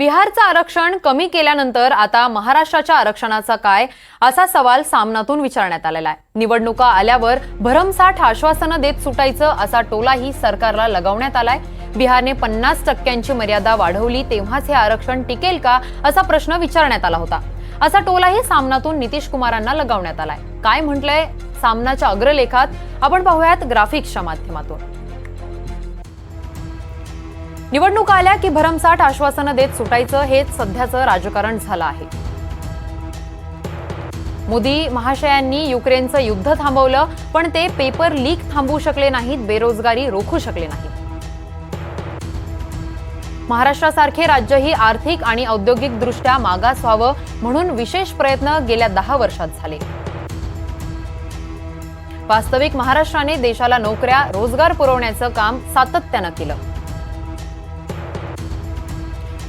बिहारचं आरक्षण कमी केल्यानंतर आता महाराष्ट्राच्या आरक्षणाचा काय असा सवाल सामनातून विचारण्यात आलेला आहे. निवडणुका आल्यावर भरमसाठ आश्वासनं देत सुटायचं असा टोलाही सरकारला लगावण्यात आलाय. बिहारने पन्नास टक्क्यांची मर्यादा वाढवली तेव्हाच हे आरक्षण टिकेल का असा प्रश्न विचारण्यात आला होता. असा टोलाही सामनातून नितीश कुमारांना लगावण्यात आलाय. काय म्हटलंय? सामनाच्या अग्रलेखात आपण पाहूयात ग्राफिक्सच्या माध्यमातून. निवडणूक आल्या की भरमसाठ आश्वासनं देत सुटायचं हेच सध्याचं राजकारण झालं आहे. मोदी महाशयांनी युक्रेनचं युद्ध थांबवलं पण ते पेपर लीक थांबवू शकले नाहीत बेरोजगारी रोखू शकले नाहीत. महाराष्ट्रासारखे राज्यही आर्थिक आणि औद्योगिक दृष्ट्या मागास व्हावं म्हणून विशेष प्रयत्न गेल्या दहा वर्षात झाले. वास्तविक महाराष्ट्राने देशाला नोकऱ्या रोजगार पुरवण्याचं काम सातत्यानं केलं.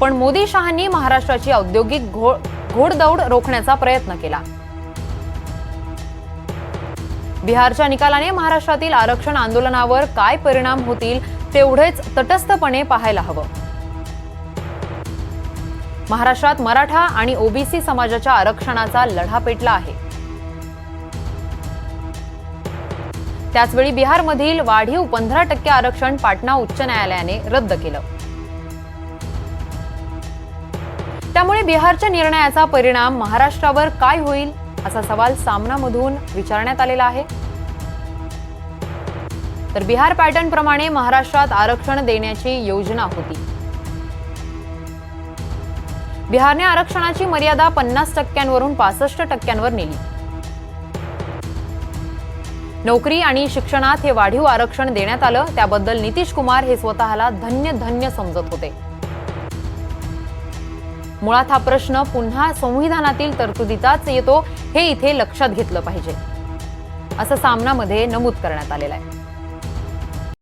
पण मोदी शहांनी महाराष्ट्राची औद्योगिक घो- घोडदौड रोखण्याचा प्रयत्न केला. बिहारच्या निकालाने महाराष्ट्रातील आरक्षण आंदोलनावर काय परिणाम होतील तेवढेच तटस्थपणे पाहायला हवं. महाराष्ट्रात मराठा आणि ओबीसी समाजाच्या आरक्षणाचा लढा पेटला आहे. त्याचवेळी बिहारमधील वाढीव पंधरा टक्के आरक्षण पाटणा उच्च न्यायालयाने रद्द केलं. त्यामुळे बिहारच्या निर्णयाचा परिणाम महाराष्ट्रावर काय होईल असा सवाल सामनामधून विचारण्यात आलेला आहे. तर बिहार पॅटर्न प्रमाणे महाराष्ट्रात आरक्षण देण्याची योजना होती. बिहारने आरक्षणाची मर्यादा पन्नास टक्क्यांवरून पासष्ट टक्क्यांवर नेली. नोकरी आणि शिक्षणात हे वाढीव आरक्षण देण्यात आलं त्याबद्दल नितीश कुमार हे स्वतःला धन्य धन्य समजत होते. मुळात हा प्रश्न पुन्हा संविधानातील तरतुदीचाच येतो हे इथे लक्षात घेतलं पाहिजे. असं सामनामध्ये नमूद करण्यात आलेलं आहे.